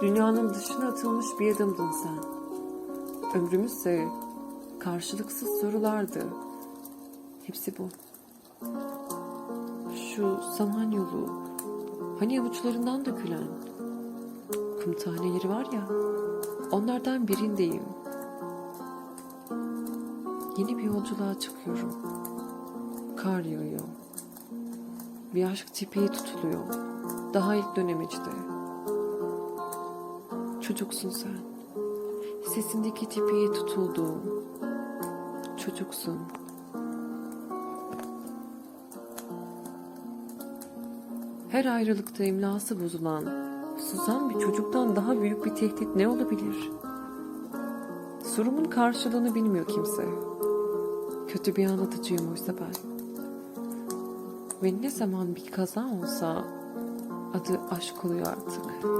Dünyanın dışına atılmış bir adımdın sen. Ömrümüzse karşılıksız sorulardı. Hepsi bu. Şu saman yolu, hani avuçlarından dökülen kum taneleri var ya, onlardan birindeyim. Yeni bir yolculuğa çıkıyorum. Kar yağıyor. Bir aşk tipeği tutuluyor. Daha ilk dönemeçte. Çocuksun sen. Sesindeki tipeğe tutulduğum. Çocuksun. Her ayrılıkta imlası bozulan, sızan bir çocuktan daha büyük bir tehdit ne olabilir? Sorumun karşılığını bilmiyor kimse. Kötü bir anlatıcıyım oysa ben. Ve ne zaman bir kaza olsa adı aşk oluyor artık.